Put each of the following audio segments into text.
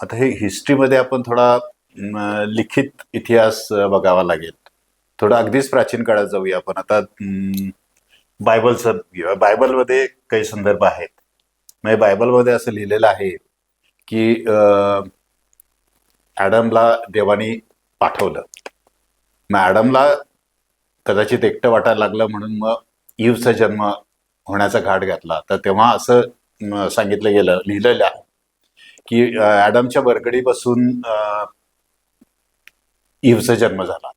आता हे हिस्ट्रीमध्ये आपण थोडा लिखित इतिहास बघावा लागेल. थोडं अगदीच प्राचीन काळात जाऊया आपण. आता बायबल बायबलचं बायबलमध्ये काही संदर्भ आहेत. म्हणजे बायबलमध्ये असं लिहिलेलं आहे की ॲडमला देवानी पाठवलं. मग ॲडमला कदाचित एकटं वाटायला लागलं म्हणून मग ईवचा जन्म होण्याचा घाट घातला. तर तेव्हा असं सांगितलं गेलं लिहिलेलं आहे. की ॲडमच्या बरगडीपासून इव्हचा जन्म झाला.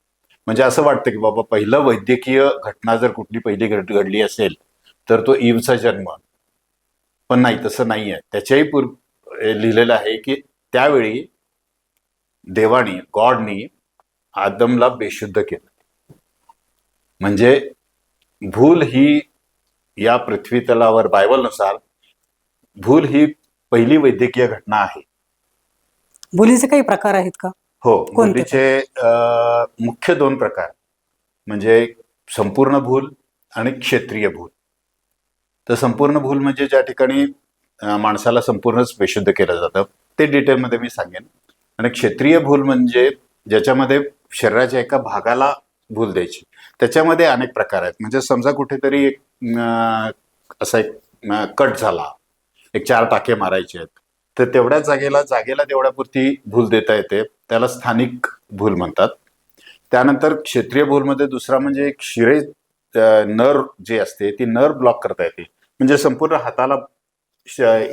म्हणजे असं वाटतं की बाबा पहिलं वैद्यकीय घटना जर कुठली पहिली घड घडली असेल तर तो इव्हचा जन्म. पण नाही तसं नाही आहे. त्याच्याही पूर्व लिहिलेलं आहे की त्यावेळी देवानी गॉडनी आदमला बेशुद्ध केलं. म्हणजे भूल ही या पृथ्वी तलावर बायबलनुसार भूल ही पहिली वैद्यकीय घटना आहे. भुलीचे काही प्रकार आहेत का? हो अ, मुख्य दोन प्रकार. म्हणजे संपूर्ण भूल आणि क्षेत्रीय भूल. तर संपूर्ण भूल म्हणजे ज्या ठिकाणी माणसाला संपूर्णच बेशुद्ध केलं जातं ते डिटेलमध्ये मी सांगेन. आणि क्षेत्रीय भूल म्हणजे ज्याच्यामध्ये शरीराच्या एका भागाला भूल द्यायची. त्याच्यामध्ये अनेक प्रकार आहेत. म्हणजे समजा कुठेतरी एक असा एक कट झाला. एक चार टाके मारायचे आहेत. तर तेवढ्या जागेला जागेला तेवढ्यापुरती भूल देता येते. त्याला स्थानिक भूल म्हणतात. त्यानंतर क्षेत्रीय भूलमध्ये दुसरा म्हणजे एक शिरे नर जे असते ती नर ब्लॉक करता येते. म्हणजे संपूर्ण हाताला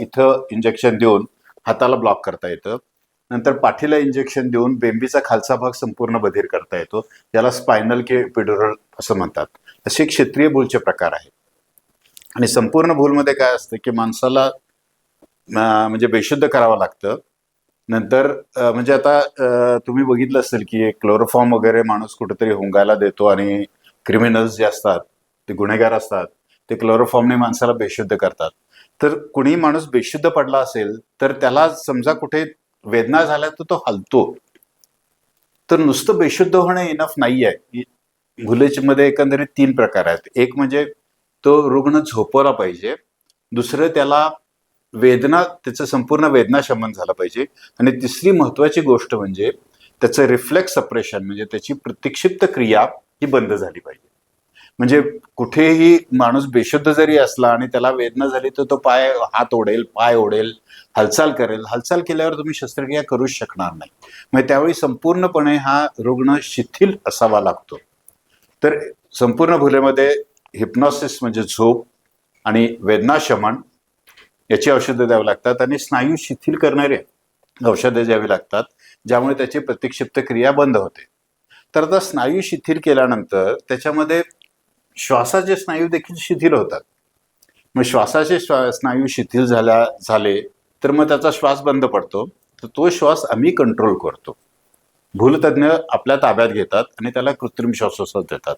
इथं इंजेक्शन देऊन हाताला ब्लॉक करता येतं. नंतर पाठीला इंजेक्शन देऊन बेंबीचा खालचा भाग संपूर्ण बधीर करता येतो. याला स्पायनल के पिडोरल असं म्हणतात. असे क्षेत्रीय भूलचे प्रकार आहेत. आणि संपूर्ण भूलमध्ये काय असतं की माणसाला म्हणजे बेशुद्ध करावं लागतं. नंतर म्हणजे आता तुम्ही बघितलं असेल की क्लोरोफॉर्म वगैरे माणूस कुठेतरी हुंगायला देतो आणि क्रिमिनल्स जे असतात ते गुन्हेगार असतात ते क्लोरोफॉर्मने माणसाला बेशुद्ध करतात. तर कुणी माणूस बेशुद्ध पडला असेल तर त्याला समजा कुठे वेदना झाल्या तर तो हलतो. तर नुसतं बेशुद्ध होणं इनफ नाही आहे भुलेमध्ये एकंदरीत तीन प्रकार आहेत. एक म्हणजे तो रुग्ण झोपवला पाहिजे. दुसरं त्याला वेदना त्याचं संपूर्ण वेदना शमन झालं पाहिजे. आणि तिसरी महत्वाची गोष्ट म्हणजे त्याचं रिफ्लेक्स सप्रेशन म्हणजे त्याची प्रतिक्षिप्त क्रिया ही बंद झाली पाहिजे. म्हणजे कुठेही माणूस बेशुद्ध जरी असला आणि त्याला वेदना झाली तर तो पाय हात ओढेल पाय ओढेल हालचाल करेल. हालचाल केल्यावर तुम्ही शस्त्रक्रिया करूच शकणार नाही. मग त्यावेळी संपूर्णपणे हा रुग्ण शिथिल असावा लागतो. तर संपूर्ण भुलेमध्ये हिप्नॉसिस म्हणजे झोप आणि वेदना शमन याची औषधं द्यावी लागतात आणि स्नायू शिथिल करणारे औषधं द्यावी लागतात ज्यामुळे त्याची प्रतिक्षिप्त क्रिया बंद होते. तर आता स्नायू शिथिल केल्यानंतर त्याच्यामध्ये श्वासाचे स्नायू देखील शिथिल होतात. मग श्वासाचे श्वा स्नायू शिथिल झाल्या झाले तर मग त्याचा श्वास बंद पडतो. तर तो श्वास आम्ही कंट्रोल करतो. भूलतज्ञ आपल्या ताब्यात घेतात आणि त्याला कृत्रिम श्वासोश्वास देतात.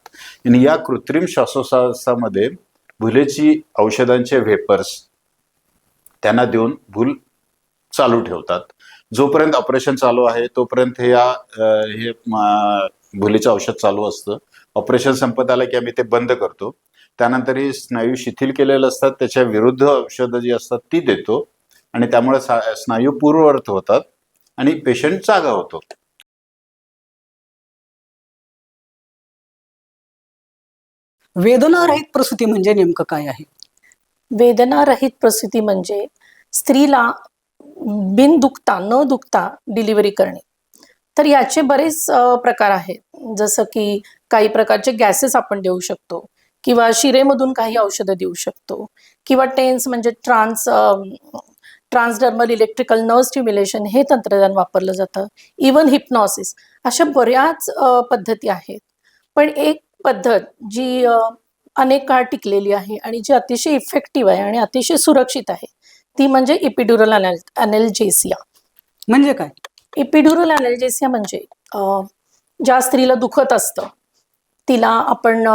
आणि या कृत्रिम श्वासोश्वासामध्ये भुलेची औषधांचे व्हेपर्स त्यांना देऊन भूल चालू ठेवतात. जोपर्यंत ऑपरेशन चालू आहे तोपर्यंत हे या हे भुलीचं औषध चालू असतं. ऑपरेशन संपत आलं की आम्ही ते बंद करतो. त्यानंतर हे स्नायू शिथिल केलेले असतात. त्याच्या विरुद्ध औषधं जी असतात ती देतो. आणि त्यामुळे स्नायू पूर्ववर्त होतात आणि पेशंट जागा होतो. वेदनारहित प्रसूती म्हणजे नेमकं काय आहे? वेदनारहित प्रसूती म्हणजे स्त्रीला बिन दुखता न दुखता डिलिव्हरी करणे. तर याचे बरेच प्रकार आहेत. जसं की काही प्रकारचे गॅसेस आपण देऊ शकतो किंवा शिरेमधून काही औषधं देऊ शकतो किंवा टेन्स म्हणजे trans transdermal electrical nerve stimulation हे तंत्रज्ञान वापरलं जातं. इवन हिप्नॉसिस अशा बऱ्याच पद्धती आहेत. पण एक पद्धत जी अनेक काळ टिकलेली आहे आणि जी अतिशय इफेक्टिव्ह आहे आणि अतिशय सुरक्षित आहे ती म्हणजे इपिड्युरल अनेल अनेल्जेसिया म्हणजे काय? इपिड्युरल अनेल्जेसिया म्हणजे ज्या स्त्रीला दुखत असतं तिला आपण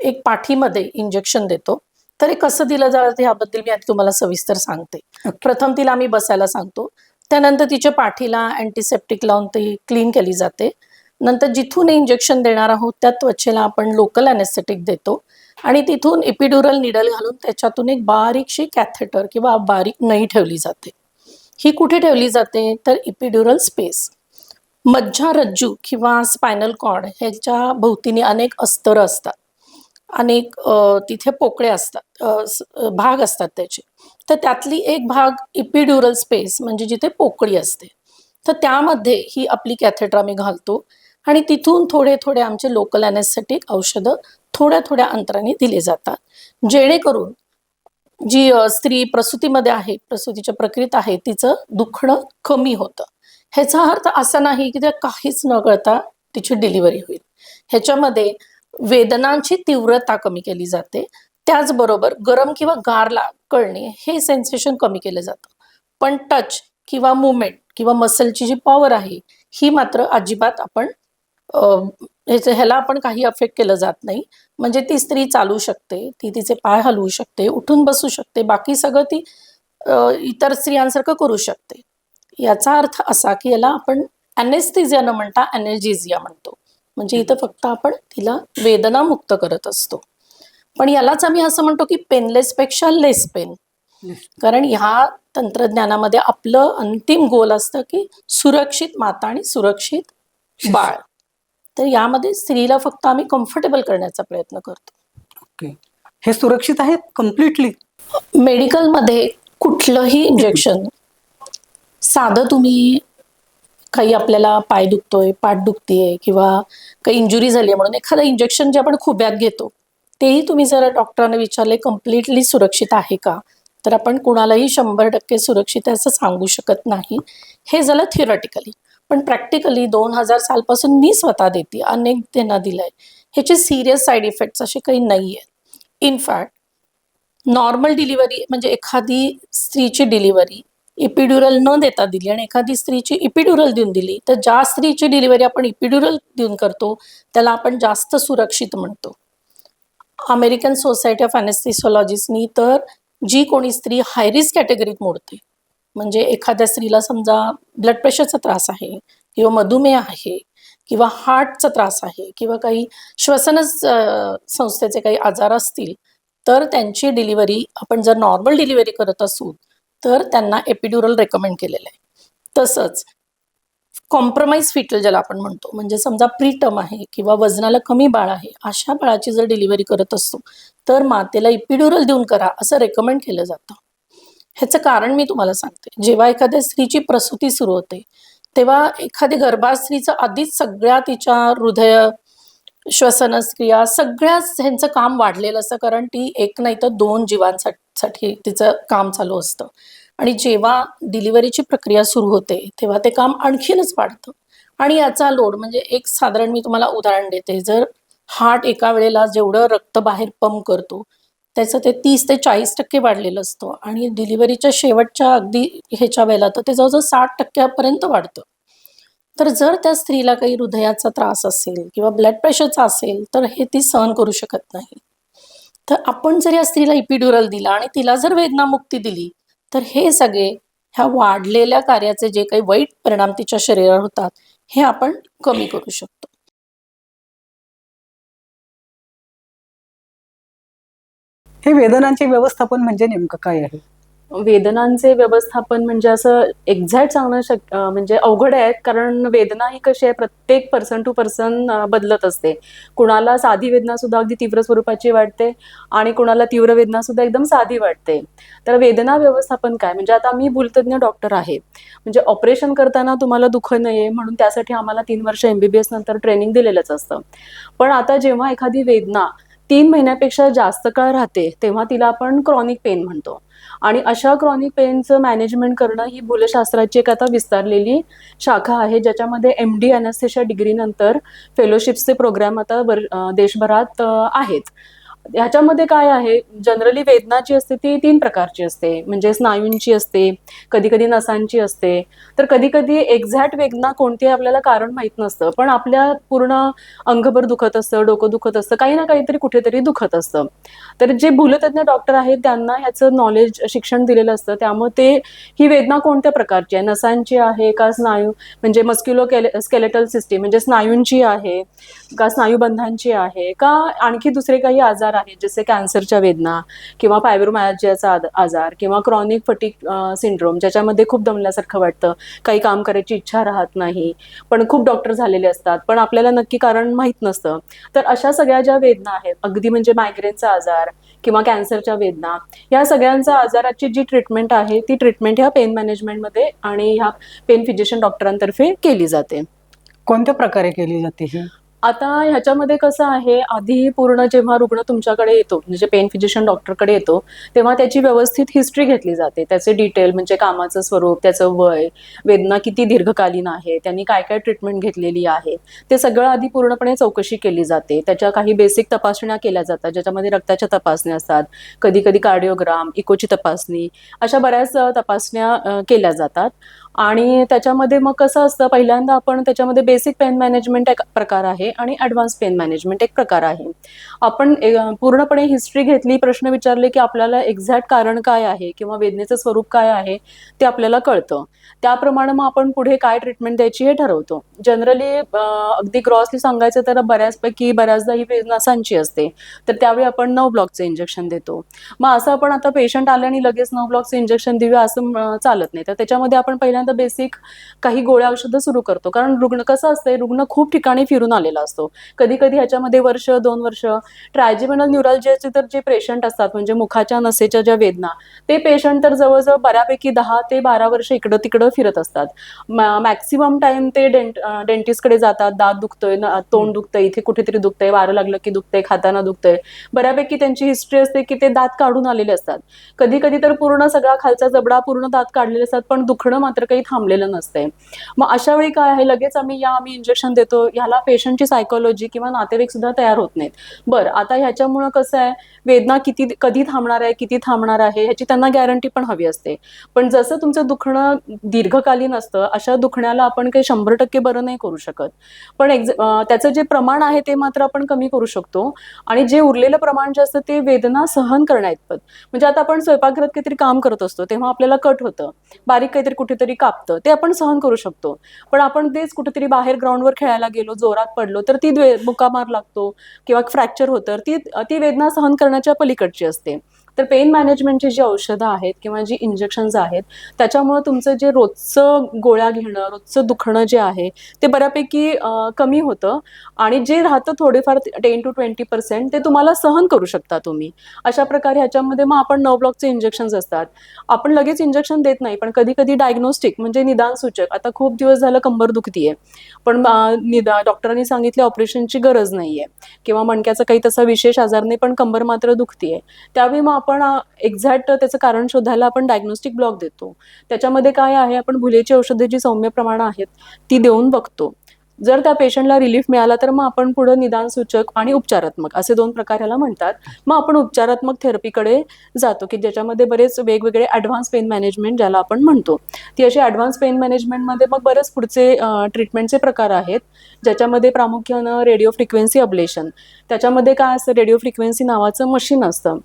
एक पाठीमध्ये इंजेक्शन देतो. तर हे कसं दिलं जातं ह्याबद्दल मी आता तुम्हाला सविस्तर सांगते. प्रथम तिला आम्ही बसायला सांगतो. त्यानंतर तिच्या पाठीला अँटीसेप्टिक लावून ती क्लीन केली जाते. नंतर जिथून इंजेक्शन देणार आहोत त्या त्वचेला आपण लोकल अनेस्थेटिक देतो. आणि तिथून इपिड्युरल निडल घालून त्याच्यातून एक बारीकशी कॅथेटर किंवा बारीक नई ठेवली जाते. ही कुठे ठेवली जाते? तर इपिड्युरल स्पेस मज्जारज्जू किंवा स्पायनल कॉर्ड ह्याच्या भोवतीने अनेक अस्तर असतात. अनेक तिथे पोकळे असतात भाग असतात त्याचे. तर त्यातली एक भाग इपिड्युरल स्पेस म्हणजे जिथे पोकळी असते. तर त्यामध्ये ही आपली कॅथेटर आम्ही घालतो. आणि तिथून थोडे थोडे आमचे लोकल अनेस्थेटिक औषधं थोड्या थोड्या अंतराने दिले जातात. जेणेकरून जी स्त्री प्रसूतीमध्ये आहे प्रसूतीच्या प्रक्रियेत आहे तिचं दुखणं कमी होतं. ह्याचा अर्थ असा नाही की त्या काहीच न कळता तिची डिलिव्हरी होईल. ह्याच्यामध्ये वेदनांची तीव्रता कमी केली जाते. त्याचबरोबर गरम किंवा गारला कळणे हे सेन्सेशन कमी केलं जातं. पण टच किंवा मुवमेंट किंवा मसलची जी पॉवर आहे ही मात्र अजिबात आपण ह्याचं ह्याला आपण काही अफेक्ट केलं जात नाही. म्हणजे ती स्त्री चालू शकते ती तिचे पाय हलवू शकते उठून बसू शकते बाकी सगळं ती इतर स्त्रियांसारखं करू शकते. याचा अर्थ असा की याला आपण अनेस्थेझिया न म्हणता अनेर्जेझिया म्हणतो. म्हणजे इथं फक्त आपण तिला वेदना मुक्त करत असतो. पण यालाच आम्ही असं म्हणतो की पेनलेस पेक्षा लेस पेन कारण ह्या तंत्रज्ञानामध्ये आपलं अंतिम गोल असतं की सुरक्षित माता आणि सुरक्षित बाळ. तर यामध्ये स्त्रीला फक्त आम्ही कम्फर्टेबल करण्याचा प्रयत्न करतो. ओके हे सुरक्षित आहे कम्प्लिटली मेडिकलमध्ये कुठलंही इंजेक्शन साधं तुम्ही काही आपल्याला पाय दुखतोय पाठ दुखतीये किंवा काही इंजुरी झाली आहे म्हणून एखादं इंजेक्शन जे आपण खुब्यात घेतो तेही तुम्ही जर डॉक्टरांना विचारले कम्प्लिटली सुरक्षित आहे का तर आपण कुणालाही शंभर टक्के सुरक्षित आहे असं सांगू शकत नाही. हे झालं थिअरटिकली पण प्रॅक्टिकली दोन हजार सालपासून मी स्वतः देते अनेक त्यांना दिलंय. ह्याचे सिरियस साईड इफेक्ट्स असे काही नाही आहेत इनफॅक्ट नॉर्मल डिलिव्हरी म्हणजे एखादी स्त्रीची डिलिव्हरी इपिड्युरल न देता दिली आणि एखादी स्त्रीची इपिड्युरल देऊन दिली तर ज्या स्त्रीची डिलिव्हरी आपण इपिड्युरल देऊन करतो त्याला आपण जास्त सुरक्षित म्हणतो. अमेरिकन सोसायटी ऑफ अनेस्थिसॉलॉजिस्टनी तर जी कोणी स्त्री हायरिस्क कॅटेगरीत मोडते म्हणजे एखाद्या स्त्रीला समजा ब्लड प्रेशरचा त्रास आहे किंवा मधुमेह आहे किंवा हार्टचा त्रास आहे किंवा काही श्वसन संस्थेचे काही आजार असतील तर त्यांची डिलिव्हरी आपण जर नॉर्मल डिलिव्हरी करत असू तर त्यांना एपिड्युरल रेकमेंड केलेलं आहे. तसंच कॉम्प्रोमाइज फिटल ज्याला आपण म्हणतो म्हणजे समजा प्रीटम आहे किंवा वजनाला कमी बाळ आहे अशा बाळाची जर डिलिव्हरी करत असतो तर मातेला इपिड्युरल देऊन करा असं रेकमेंड केलं जातं. ह्याचं कारण मी तुम्हाला सांगते. जेव्हा एखाद्या स्त्रीची प्रसूती सुरू होते तेव्हा एखादी गर्भास्त्रीचं आधीच सगळ्या तिच्या हृदय श्वसनक्रिया सगळ्याच ह्यांचं काम वाढलेलं असतं. कारण ती एक नाही तर दोन जीवांसाठी तिचं काम चालू असतं. आणि जेव्हा डिलिव्हरीची प्रक्रिया सुरू होते तेव्हा ते काम आणखीनच वाढतं. आणि याचा लोड म्हणजे एक साधारण मी तुम्हाला उदाहरण देते. जर हार्ट एका वेळेला जेवढं रक्त बाहेर पंप करतो त्याचं ते तीस ते चाळीस टक्के वाढलेलं असतं. आणि डिलिव्हरीच्या शेवटच्या अगदी ह्याच्या वेळेला तर ते जवळजवळ साठ टक्क्यापर्यंत वाढतं. तर जर त्या स्त्रीला काही हृदयाचा त्रास असेल किंवा ब्लड प्रेशरचा असेल तर हे ती सहन करू शकत नाही. तर आपण जर या स्त्रीला इपिड्युरल दिला आणि तिला जर वेदनामुक्ती दिली तर हे सगळे ह्या वाढलेल्या कार्याचे जे काही वाईट परिणाम तिच्या शरीरावर होतात हे आपण कमी करू शकतो. हे वेदनांचे व्यवस्थापन म्हणजे नेमकं काय आहे? वेदनांचे व्यवस्थापन म्हणजे असं एक्झॅक्ट सांगणं शक म्हणजे अवघड आहे कारण वेदना ही कशी आहे प्रत्येक पर्सन टू पर्सन बदलत असते. कुणाला साधी वेदना सुद्धा अगदी तीव्र स्वरूपाची वाटते आणि कुणाला तीव्र वेदना सुद्धा एकदम साधी वाटते. तर वेदना व्यवस्थापन काय? म्हणजे आता मी भूलतज्ञ डॉक्टर आहे. म्हणजे ऑपरेशन करताना तुम्हाला दुःख नये म्हणून त्यासाठी आम्हाला तीन वर्ष एमबीबीएस नंतर ट्रेनिंग दिलेलंच असतं. पण आता जेव्हा एखादी वेदना तीन महिन्यापेक्षा जास्त काळ राहते तेव्हा तिला आपण क्रॉनिक पेन म्हणतो. आणि अशा क्रॉनिक पेनचं मॅनेजमेंट करणं ही भूलशास्त्राची एक आता विस्तारलेली शाखा आहे ज्याच्यामध्ये एम डी अनस्थेशा डिग्रीनंतर फेलोशिप्सचे प्रोग्राम आता वर देशभरात आहेत. ह्याच्यामध्ये काय आहे? जनरली वेदना जी असते ती तीन प्रकारची असते. म्हणजे स्नायूंची असते कधी कधी नसांची असते. तर कधी कधी एक्झॅक्ट वेदना कोणती आपल्याला कारण माहीत नसतं. पण आपल्या पूर्ण अंगभर दुखत असतं डोकं दुखत असतं काही ना काहीतरी कुठेतरी दुखत असतं. तर जे भूलतज्ञ डॉक्टर आहेत त्यांना ह्याचं नॉलेज शिक्षण दिलेलं असतं. त्यामुळे ते ही वेदना कोणत्या प्रकारची आहे? नसांची आहे का स्नायू? म्हणजे मस्क्युलो स्केलेटल सिस्टीम म्हणजे स्नायूंची आहे का स्नायूबंधांची आहे? का आणखी दुसरे काही आजार आहेत जसे कॅन्सरच्या वेदना किंवा फायब्रोमॅजियाचा आजार किंवा क्रॉनिक फटिक सिंड्रोम ज्याच्यामध्ये खूप दमल्यासारखं वाटतं काही काम करायची इच्छा राहत नाही पण खूप डॉक्टर झालेले असतात पण आपल्याला नक्की कारण माहीत नसतं. तर अशा सगळ्या ज्या वेदना आहेत अगदी म्हणजे मायग्रेनचा आजार किंवा कॅन्सरच्या वेदना या सगळ्यांचा आजाराची जी ट्रीटमेंट आहे ती ट्रीटमेंट ह्या पेन मॅनेजमेंटमध्ये आणि ह्या पेन फिजिशियन डॉक्टरांतर्फे केली जाते. कोणत्या प्रकारे केली जाते ही? आता ह्याच्यामध्ये कसं आहे आधी पूर्ण जेव्हा रुग्ण तुमच्याकडे येतो म्हणजे पेन फिजिशियन डॉक्टरकडे येतो तेव्हा त्याची व्यवस्थित हिस्ट्री घेतली जाते. त्याचे डिटेल म्हणजे कामाचं स्वरूप त्याचं वय वेदना किती दीर्घकालीन आहे त्यांनी काय काय ट्रीटमेंट घेतलेली आहे ते सगळं आधी पूर्णपणे चौकशी केली जाते. त्याच्या काही बेसिक तपासण्या केल्या जातात ज्याच्यामध्ये रक्ताच्या तपासण्या असतात कधी कधी कार्डिओग्राम इकोची तपासणी अशा बऱ्याच तपासण्या केल्या जातात. आणि त्याच्यामध्ये मग कसं असतं पहिल्यांदा आपण त्याच्यामध्ये बेसिक पेन मॅनेजमेंट एक प्रकार आहे आणि ॲडव्हान्स पेन मॅनेजमेंट एक प्रकार आहे. आपण पूर्णपणे हिस्ट्री घेतली प्रश्न विचारले की आपल्याला एक्झॅक्ट कारण काय आहे किंवा वेदनेचं स्वरूप काय आहे ते आपल्याला कळतं. त्याप्रमाणे मग आपण पुढे काय ट्रीटमेंट द्यायची हे ठरवतो. जनरली अगदी ग्रॉसली सांगायचं तर बऱ्याचपैकी बऱ्याचदा ही वेदनासांची असते. तर त्यावेळी आपण नऊ ब्लॉकचं इंजेक्शन देतो. मग असं आपण आता पेशंट आले आणि लगेच नऊ ब्लॉकचं इंजेक्शन देऊया असं चालत नाही. तर त्याच्यामध्ये आपण पहिल्यांदा बेसिक काही गोळ्या औषधं सुरू करतो. कारण रुग्ण कसं असतंय रुग्ण खूप ठिकाणी फिरून आलेला असतो. कधी कधी ह्याच्यामध्ये वर्ष दोन वर्ष ट्रायजिमिनल न्यूरॉलजियाचे तर जे पेशंट असतात म्हणजे मुखाच्या नसेच्या ज्या वेदना ते पेशंट तर जवळजवळ बऱ्यापैकी दहा ते बारा वर्ष इकडं तिकडं फिरत असतात. मॅक्सिमम टाइम ते डेंट डेंटिस्टकडे जातात. दात दुखतोय तोंड दुखतंय इथे कुठेतरी दुखतंय वारं लागलं की दुखतंय खाताना दुखतंय. बऱ्यापैकी त्यांची हिस्ट्री असते की ते दात काढून आलेले असतात. कधी कधी तर पूर्ण सगळा खालचा जबडा पूर्ण दात काढलेले असतात पण दुखणं मात्र काही थांबलेलं नसतंय. मग अशा वेळी काय आहे? लगेच आम्ही या आम्ही इंजेक्शन देतो. ह्याला पेशंटची सायकोलॉजी किंवा नातेवाईक सुद्धा तयार होत नाहीत. बरं आता ह्याच्यामुळं कसं आहे? वेदना किती कधी थांबणार आहे? किती थांबणार आहे? ह्याची त्यांना गॅरंटी पण हवी असते. पण जसं तुमचं दुखणं दीर्घकालीन असतं अशा दुखण्याला आपण काही शंभर टक्के बरं नाही करू शकत. पण एक्झ त्याचं जे प्रमाण आहे ते मात्र आपण कमी करू शकतो. आणि जे उरलेलं प्रमाण जे असतं ते वेदना सहन करण्याइतपत. म्हणजे आता आपण स्वयंपाकघरात काहीतरी काम करत असतो तेव्हा आपल्याला कट होतं. बारीक काहीतरी कुठेतरी कापतं ते आपण सहन करू शकतो. पण आपण तेच कुठेतरी बाहेर ग्राउंडवर खेळायला गेलो जोरात पडलो तर ती द्वे- मुकामार लागतो किंवा फ्रॅक्चर होतं ती ती वेदना सहन करण्याच्या पलीकडची असते. तर पेन मॅनेजमेंटची जी औषधं आहेत किंवा जी इंजेक्शन्स आहेत त्याच्यामुळं तुमचं जे रोजचं गोळ्या घेणं रोजचं दुखणं जे आहे ते बऱ्यापैकी कमी होतं. आणि जे राहतं थोडेफार टेन टू ट्वेंटी पर्सेंट ते तुम्हाला सहन करू शकता तुम्ही. अशा प्रकारे ह्याच्यामध्ये मग आपण नऊ ब्लॉकचे इंजेक्शन्स असतात. आपण लगेच इंजेक्शन देत नाही पण कधी कधी डायग्नोस्टिक म्हणजे निदान सूचक. आता खूप दिवस झालं कंबर दुखतीये. पण निदा डॉक्टरांनी सांगितले ऑपरेशनची गरज नाहीये. किंवा मणक्याचा काही तसा विशेष आजार नाही पण कंबर मात्र दुखतीये. त्यावेळी मग आपण एक्झॅक्ट त्याचं कारण शोधायला आपण डायग्नोस्टिक ब्लॉक देतो. त्याच्यामध्ये काय आहे आपण भुलेची औषधे जी सौम्य प्रमाण आहेत ती देऊन बघतो. जर त्या पेशंटला रिलीफ मिळाला तर मग आपण पुढं निदान सूचक आणि उपचारात्मक असे दोन प्रकार ह्याला म्हणतात. मग आपण उपचारात्मक थेरपीकडे जातो की ज्याच्यामध्ये बरेच वेगवेगळे ॲडव्हान्स पेन मॅनेजमेंट ज्याला आपण म्हणतो. ती अशी ॲडव्हान्स पेन मॅनेजमेंटमध्ये मग बरेच पुढचे ट्रीटमेंटचे प्रकार आहेत. ज्याच्यामध्ये प्रामुख्यानं रेडिओ फ्रिक्वेन्सी अब्लेशन त्याच्यामध्ये काय असतं रेडिओ फ्रिक्वेन्सी नावाचं मशीन असतं.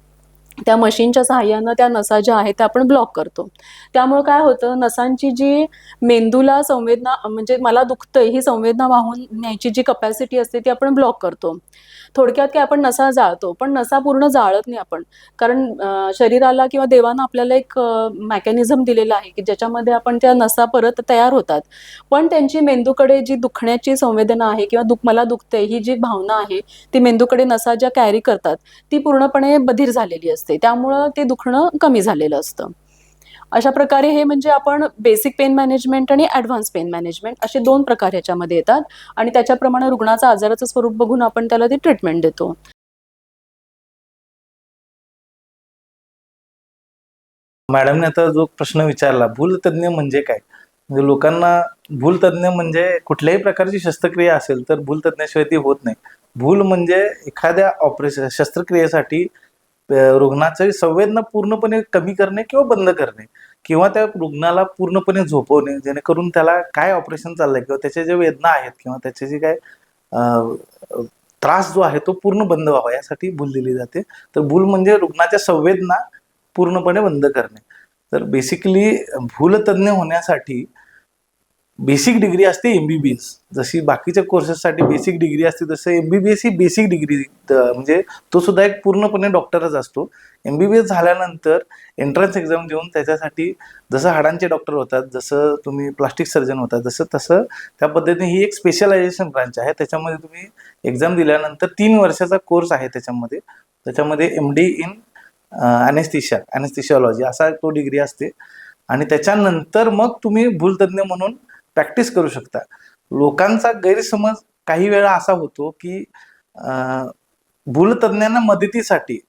त्या मशीनच्या सहाय्यानं त्या नसा ज्या आहेत त्या आपण ब्लॉक करतो. त्यामुळे काय होतं नसांची जी मेंदूला संवेदना म्हणजे मला दुखतंय ही संवेदना वाहून न्यायची जी कपॅसिटी असते ती आपण ब्लॉक करतो. थोडक्यात काय आपण नसा जाळतो पण नसा पूर्ण जाळत नाही आपण. कारण शरीराला किंवा देवानं आपल्याला एक मॅकॅनिझम दिलेलं आहे की ज्याच्यामध्ये आपण त्या नसा परत तयार होतात. पण त्यांची मेंदूकडे जी दुखण्याची संवेदना आहे किंवा दुख मला दुखते ही जी भावना आहे ती मेंदूकडे नसा ज्या कॅरी करतात ती पूर्णपणे बधीर झालेली असते. त्यामुळं ते दुखणं कमी झालेलं असतं. अशा प्रकारे हे म्हणजे आपण बेसिक पेन मॅनेजमेंट आणि ॲडव्हान्स पेन मॅनेजमेंट असे दोन प्रकार ह्याच्यामध्ये येतात आणि त्याच्याप्रमाणे रुग्णाचं आजाराचं स्वरूप बघून आपण त्याला ते ट्रीटमेंट देतो. मॅडमने आता जो प्रश्न विचारला भूलतज्ञ म्हणजे काय? म्हणजे लोकांना भूलतज्ञ म्हणजे कुठल्याही प्रकारची शस्त्रक्रिया असेल तर भूलतज्ञाशिवाय ती होत नाही. भूल म्हणजे एखाद्या ऑपरेशन शस्त्रक्रियेसाठी रुग्णाचं संवेदना पूर्णपणे कमी करणे किंवा बंद करणे किंवा त्या रुग्णाला पूर्णपणे झोपवणे जेणेकरून त्याला काय ऑपरेशन चाललंय किंवा त्याच्या ज्या वेदना आहेत किंवा त्याचे जे काय त्रास जो आहे तो पूर्ण बंद व्हावा यासाठी भूल दिली जाते. तर भूल म्हणजे रुग्णाच्या संवेदना पूर्णपणे बंद करणे. तर बेसिकली भूलतज्ञ होण्यासाठी बेसिक डिग्री असते एम बी बी एस जशी बाकीच्या कोर्सेससाठी बेसिक डिग्री असते तसं एम बी बी एस ही बेसिक डिग्री म्हणजे तो सुद्धा एक पूर्णपणे डॉक्टरच असतो. एम बी बी एस झाल्यानंतर एंट्रन्स एक्झाम देऊन त्याच्यासाठी जसं हाडांचे डॉक्टर होतात जसं तुम्ही प्लास्टिक सर्जन होतात जसं तसं त्या पद्धतीने ही एक स्पेशलायझेशन ब्रांच आहे. त्याच्यामध्ये तुम्ही एक्झाम दिल्यानंतर तीन वर्षाचा कोर्स आहे त्याच्यामध्ये. त्याच्यामध्ये M D in anaesthesia anaesthesiology असा तो डिग्री असते. आणि त्याच्यानंतर मग तुम्ही भूलतज्ञ म्हणून प्रॅक्टिस करू शकता. लोकांचा गैरसमज काही वेळा असा होतो की भूलतज्ञांना मदतीसाठी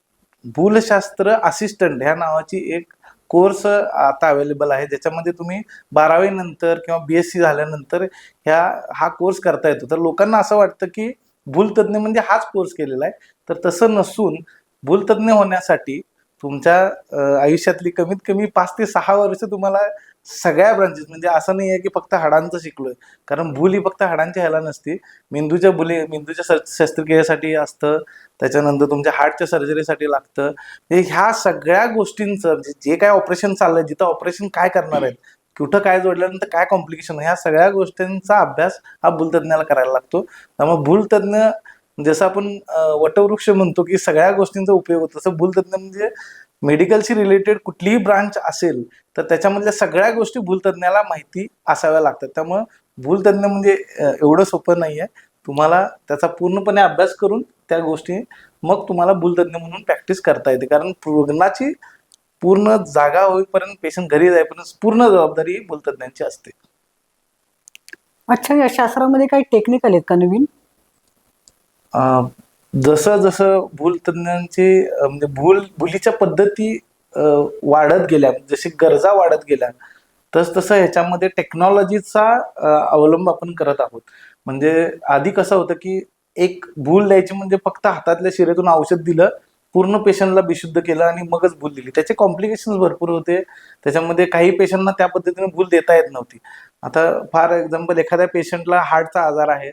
भूलशास्त्र असिस्टंट ह्या नावाची एक कोर्स आता अवेलेबल आहे. ज्याच्यामध्ये तुम्ही बारावी नंतर किंवा बी एस सी झाल्यानंतर ह्या हा कोर्स करता येतो. तर लोकांना असं वाटतं की भूलतज्ञ म्हणजे हाच कोर्स केलेला आहे. तर तसं नसून भूलतज्ञ होण्यासाठी तुमच्या आयुष्यातली कमीत कमी पाच ते सहा वर्ष तुम्हाला सगळ्या ब्रांचेस म्हणजे असं नाही आहे की फक्त हाडांचं शिकलोय. कारण भूल ही फक्त हाडांच्या ह्याला नसती. मेंदूच्या भुली मेंदूच्या शस्त्रक्रियेसाठी असतं. त्याच्यानंतर तुमच्या हार्टच्या सर्जरीसाठी लागतं. हे ह्या सगळ्या गोष्टींचं म्हणजे जे काय ऑपरेशन चाललंय जिथं ऑपरेशन काय करणार आहेत कुठं काय जोडल्यानंतर काय कॉम्प्लिकेशन ह्या सगळ्या गोष्टींचा अभ्यास हा भूलतज्ञाला करायला लागतो. त्यामुळे भूलतज्ञ जसं आपण वटवृक्ष म्हणतो की सगळ्या गोष्टींचा उपयोग होतो. तसं भूलतज्ञ म्हणजे मेडिकलशी रिलेटेड कुठलीही ब्रांच असेल तर त्याच्यामधल्या सगळ्या गोष्टी भूलतज्ञाला माहिती असाव्या लागतात. त्यामुळं भूलतज्ञ म्हणजे एवढं सोपं नाही आहे तुम्हाला त्याचा पूर्णपणे अभ्यास करून त्या गोष्टी मग तुम्हाला भूलतज्ञ म्हणून प्रॅक्टिस करता येते. कारण रुग्णाची पूर्ण जागा होईपर्यंत पेशंट घरी जाईपर्यंत पूर्ण जबाबदारी भूलतज्ञांची असते. अच्छा या शास्त्रामध्ये काही टेक्निकल आहेत का नवीन? अं, जसं जसं भूलतज्ञांची अं, म्हणजे भूल भुलीच्या पद्धती वाढत गेल्या जशी गरजा वाढत गेल्या तस तसं ह्याच्यामध्ये टेक्नॉलॉजीचा अवलंब आपण करत आहोत. म्हणजे आधी कसं होतं की एक भूल द्यायची म्हणजे फक्त हातातल्या शिरेतून औषध दिलं पूर्ण पेशंटला बिशुद्ध केलं आणि मगच भूल दिली. त्याचे कॉम्प्लिकेशन्स भरपूर होते. त्याच्यामध्ये काही पेशंटना त्या पद्धतीने भूल देता येत नव्हती. आता फॉर एक्झाम्पल एखाद्या पेशंटला हार्टचा आजार आहे.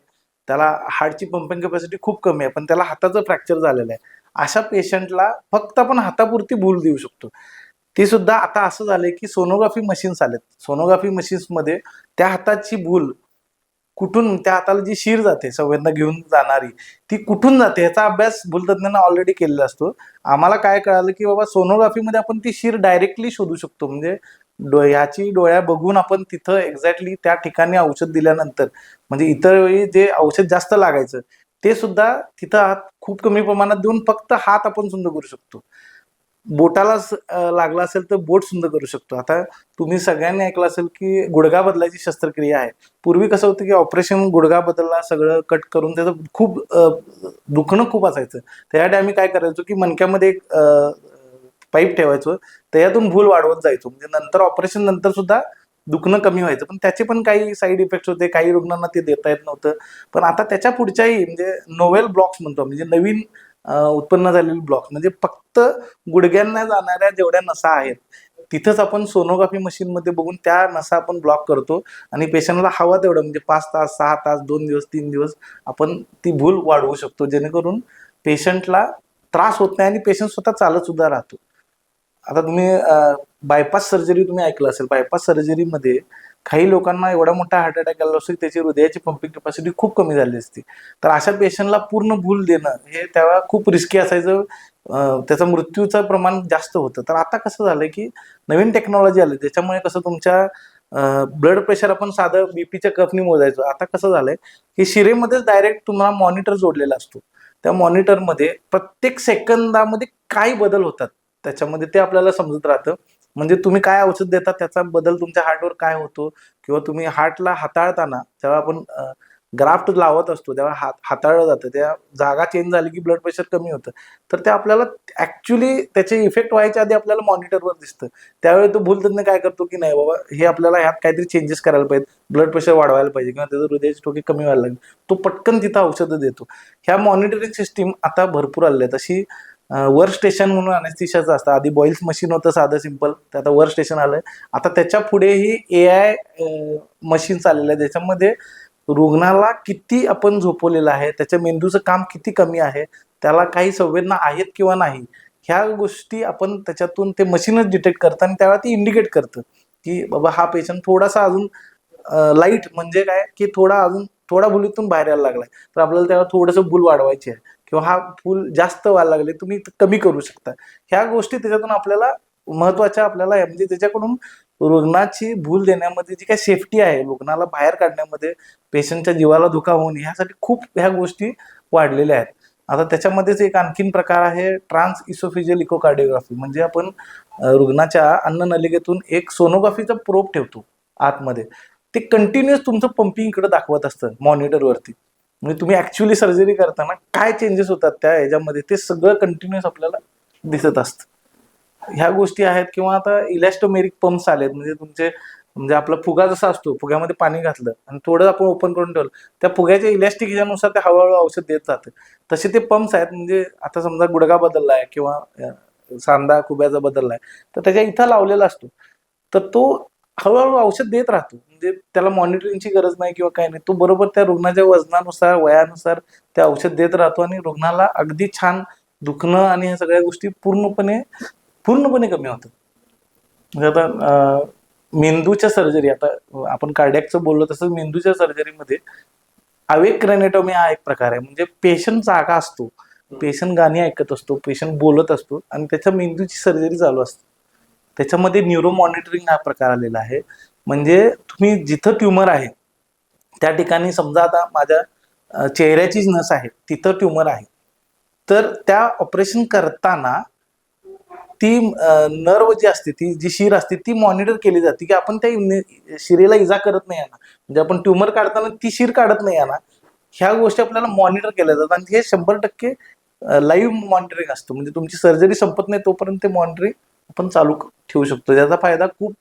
त्याला हार्टची पंपिंग कॅपॅसिटी खूप कमी आहे पण त्याला हाताचं फ्रॅक्चर झालेलं आहे. अशा पेशंटला फक्त आपण हातापुरती भूल देऊ शकतो. ते सुद्धा आता असं झालंय की सोनोग्राफी मशीन्स आलेत. सोनोग्राफी मशीन्समध्ये त्या हाताची भूल कुठून त्या हाताला जी शीर जाते संवेदना घेऊन जाणारी ती कुठून जाते याचा अभ्यास भूलतज्ञांना ऑलरेडी केलेला असतो. आम्हाला काय कळालं की बाबा सोनोग्राफीमध्ये आपण ती शीर डायरेक्टली शोधू शकतो. म्हणजे ह्याची डोळ्या बघून आपण तिथं एक्झॅक्टली त्या ठिकाणी औषध दिल्यानंतर म्हणजे इतर वेळी जे औषध जास्त लागायचं ते सुद्धा तिथं हात खूप कमी प्रमाणात देऊन फक्त हात आपण सुंदर करू शकतो. बोटाला स- लागला असेल तर बोट सुंदर करू शकतो. आता तुम्ही सगळ्यांनी ऐकलं असेल की गुडघा बदलायची शस्त्रक्रिया आहे. पूर्वी कसं होतं की ऑपरेशन गुडघा बदलला सगळं कट करून त्याचं खूप दुखणं खूप असायचं. त्यासाठी आम्ही काय करायचो की मणक्यामध्ये एक पाईप ठेवायचो त्याच्यातून भूल वाढवत जायचो. म्हणजे नंतर ऑपरेशन नंतर सुद्धा दुखणं कमी व्हायचं. पण त्याचे पण काही साईड इफेक्ट्स होते काही रुग्णांना ते देता येत नव्हतं. पण आता त्याच्या पुढच्याही म्हणजे नोवेल ब्लॉक्स म्हणतो म्हणजे नवीन उत्पन्न झालेले ब्लॉक्स म्हणजे फक्त गुडघ्यांना जाणाऱ्या जेवढ्या नसा आहेत तिथंच आपण सोनोग्राफी मशीनमध्ये बघून त्या नसा आपण ब्लॉक करतो आणि पेशंटला हवा तेवढं म्हणजे पाच तास सहा तास दोन दिवस तीन दिवस आपण ती भूल वाढवू शकतो. जेणेकरून पेशंटला त्रास होत नाही आणि पेशंट स्वतः चालत सुद्धा राहतो. आता तुम्ही बायपास सर्जरी तुम्ही ऐकलं असेल बायपास सर्जरीमध्ये काही लोकांना एवढा मोठा हार्ट अटॅक आला असतो की त्याची हृदयाची पंपिंग कॅपॅसिटी खूप कमी झाली असते. तर अशा पेशंटला पूर्ण भूल देणं हे तेव्हा खूप रिस्की असायचं. त्याचा मृत्यूचं प्रमाण जास्त होतं. तर आता कसं झालंय की नवीन टेक्नॉलॉजी आली त्याच्यामुळे कसं तुमच्या ब्लड प्रेशर आपण साधं बीपीच्या कफनी मोजायचो. आता कसं झालंय की शिरेमध्येच डायरेक्ट तुम्हाला मॉनिटर जोडलेला असतो. त्या मॉनिटरमध्ये प्रत्येक सेकंदामध्ये काय बदल होतात. त्याच्यामध्ये ते आपल्याला समजत राहतं. म्हणजे तुम्ही काय औषध देता त्याचा बदल तुमच्या हार्टवर काय होतो? किंवा तुम्ही हार्टला हाताळताना जेव्हा आपण ग्राफ्ट लावत असतो तेव्हा हात हाताळलं जातं त्या जागा चेंज झाली की ब्लड प्रेशर कमी होतं. तर ते आपल्याला ऍक्च्युली त्याचे इफेक्ट व्हायच्या आधी आपल्याला मॉनिटरवर दिसतं. त्यावेळी तो भूलतज्ञ काय करतो की नाही बाबा हे आपल्याला ह्यात काहीतरी चेंजेस करायला पाहिजे ब्लड प्रेशर वाढवायला पाहिजे किंवा त्याचं हृदयाचे ठोके कमी व्हायला लागेल. तो पटकन तिथं औषधं देतो. ह्या मॉनिटरिंग सिस्टीम आता भरपूर आल्या आहेत. अशी वर स्टेशन म्हणून अनेस्थिशाचं असतं. आधी बॉईल्स मशीन होतं साधं सिंपल ते आता वर स्टेशन आलं आता त्याच्या पुढेही ए आय मशीन्स आलेलं आहे ज्याच्यामध्ये रुग्णाला किती आपण झोपवलेलं आहे त्याच्या मेंदूचं काम किती कमी आहे त्याला काही संवेदना आहेत किंवा नाही ह्या गोष्टी आपण त्याच्यातून ते मशीनच डिटेक्ट करतं आणि त्यावेळेला ती इंडिकेट करतं की बाबा हा पेशंट थोडासा अजून लाइट म्हणजे काय की थोडा अजून थोडा भुलीतून बाहेर यायला लागलाय. तर आपल्याला त्याला थोडंसं भूल वाढवायची आहे. किंवा हा फूल जास्त व्हायला लागले तुम्ही कमी करू शकता. ह्या गोष्टी त्याच्यातून आपल्याला महत्त्वाच्या आपल्याला आहे. म्हणजे त्याच्याकडून रुग्णाची भूल देण्यामध्ये जी काही सेफ्टी आहे रुग्णाला बाहेर काढण्यामध्ये पेशंटच्या जीवाला धोका होऊन ह्यासाठी खूप ह्या गोष्टी वाढलेल्या आहेत. आता त्याच्यामध्येच एक आणखीन प्रकार आहे ट्रान्स इसोफिजियल इकोकार्डिओग्राफी म्हणजे आपण रुग्णाच्या अन्ननलिकेतून एक सोनोग्राफीचा प्रोप ठेवतो आतमध्ये. ते कंटिन्युअस तुमचं पंपिंग इकडे दाखवत असतं मॉनिटरवरती म्हणजे तुम्ही ऍक्च्युअली सर्जरी करताना काय चेंजेस होतात त्या याच्यामध्ये ते सगळं कंटिन्युअस आपल्याला दिसत असतं. ह्या गोष्टी आहेत किंवा आता इलॅस्टोमेरिक पंप्स आलेत. म्हणजे तुमचे म्हणजे आपला फुगा जसा असतो फुग्यामध्ये पाणी घातलं आणि थोडं आपण ओपन करून ठेवलं त्या फुग्याच्या इलॅस्टिक ह्याच्यानुसार ते हळूहळू औषध देत जातं. तसे ते पंप्स आहेत. म्हणजे आता समजा गुडगा बदलला आहे किंवा सांदा सांधा खुब्याचा बदलला आहे तर त्याच्या इथं लावलेला असतो. तर तो हळूहळू औषध देत राहतो. म्हणजे त्याला मॉनिटरिंगची गरज नाही किंवा काय नाही. तो बरोबर त्या रुग्णाच्या वजनानुसार वयानुसार ते औषध देत राहतो आणि रुग्णाला अगदी छान दुखणं आणि ह्या सगळ्या गोष्टी पूर्णपणे पूर्णपणे कमी होतात. म्हणजे आता मेंदूच्या सर्जरी आता आपण कार्डॅकचं बोललो तसंच मेंदूच्या सर्जरीमध्ये अवेक क्रॅनेटॉमी हा एक प्रकार आहे. म्हणजे पेशंट जागा असतो. पेशंट गाणी ऐकत असतो पेशंट बोलत असतो आणि त्याच्या मेंदूची सर्जरी चालू असते. त्याच्यामध्ये न्यूरो मॉनिटरिंग हा प्रकार आलेला आहे. म्हणजे तुम्ही जिथं ट्युमर आहे त्या ठिकाणी समजा आता माझ्या चेहऱ्याचीच नस आहे तिथं ट्युमर आहे. तर त्या ऑपरेशन करताना ती नर्व जी असते ती जी शिर असते ती मॉनिटर केली जाते की आपण त्या शिरेला इजा करत नाही आहे ना. म्हणजे आपण ट्युमर काढताना ती शिर काढत नाही आहे ना. ह्या गोष्टी आपल्याला मॉनिटर केल्या जातात आणि हे शंभर टक्के लाईव्ह मॉनिटरिंग असतं. म्हणजे तुमची सर्जरी संपत नाही तोपर्यंत ते मॉनिटरिंग आपण चालू ठेवू शकतो. त्याचा फायदा खूप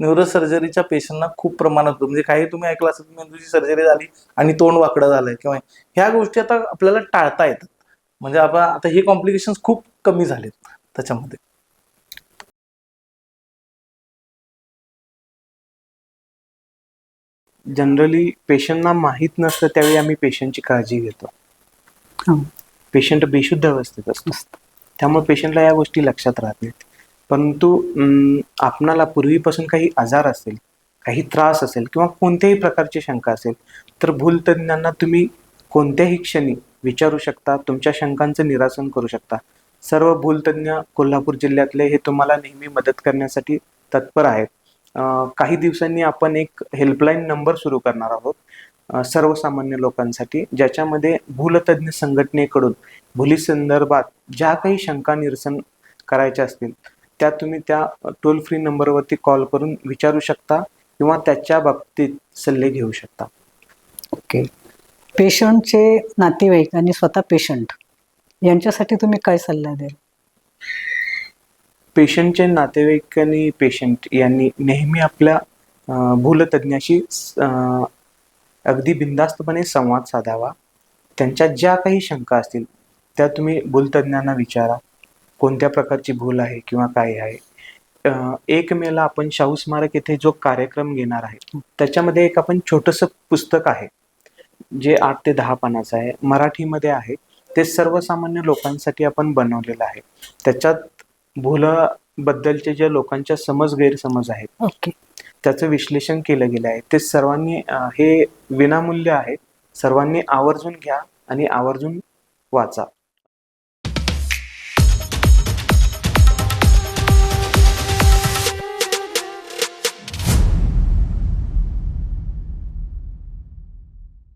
न्यूरो सर्जरीच्या पेशंटना खूप प्रमाणात होतो. म्हणजे काही तुम्ही ऐकलं असेल मेंदूची सर्जरी झाली आणि तोंड वाकडं झालंय किंवा ह्या गोष्टी आता आपल्याला टाळता येतात. म्हणजे आपण आता हे कॉम्प्लिकेशन्स खूप कमी झालेत त्याच्यामध्ये. जनरली पेशंटना माहीत नसतं त्यावेळी आम्ही पेशंटची काळजी घेतो. हं. पेशंट बेशुद्ध अवस्थेत असतो. त्यामुळे पेशंटला या गोष्टी लक्षात राहत नाहीत. परंतु आपणाला पूर्वीपासून काही आजार असेल काही त्रास असेल किंवा कोणत्याही प्रकारची शंका असेल तर भूलतज्ञांना तुम्ही कोणत्याही क्षणी विचारू शकता तुमच्या शंकांचं निरासन करू शकता. सर्व भूलतज्ञ कोल्हापूर जिल्ह्यातले हे तुम्हाला नेहमी मदत करण्यासाठी तत्पर आहेत. काही दिवसांनी आपण एक हेल्पलाईन नंबर सुरू करणार आहोत सर्वसामान्य लोकांसाठी ज्याच्यामध्ये भूलतज्ञ संघटनेकडून भुली संदर्भात ज्या काही शंका निरसन करायच्या असतील त्या तुम्ही त्या टोल फ्री नंबरवरती कॉल करून विचारू शकता किंवा त्याच्या बाबतीत सल्ले घेऊ शकता. ओके पेशंटचे नातेवाईक आणि स्वतः पेशंट यांच्यासाठी तुम्ही काय सल्ला द्याल? पेशंटचे नातेवाईक आणि पेशंट यांनी नेहमी आपल्या भूलतज्ञाशी अगदी बिनधास्तपणे संवाद साधावा. त्यांच्या ज्या काही शंका असतील त्या तुम्ही भूलतज्ञांना विचारा. कोणत्या प्रकारची भूल आहे किंवा काय आहे? एक मेला आपण शाहू स्मारक येथे जो कार्यक्रम घेणार आहे त्याच्यामध्ये एक आपण छोटंसं पुस्तक आहे जे आठ ते दहा पानाचं आहे. मराठीमध्ये आहे. ते सर्वसामान्य लोकांसाठी आपण बनवलेलं आहे. त्याच्यात भूलाबद्दलचे जे लोकांच्या समज गैरसमज आहेत ओके. त्याचं विश्लेषण केलं गेलं आहे. ते सर्वांनी हे विनामूल्य आहे. सर्वांनी आवर्जून घ्या आणि आवर्जून वाचा.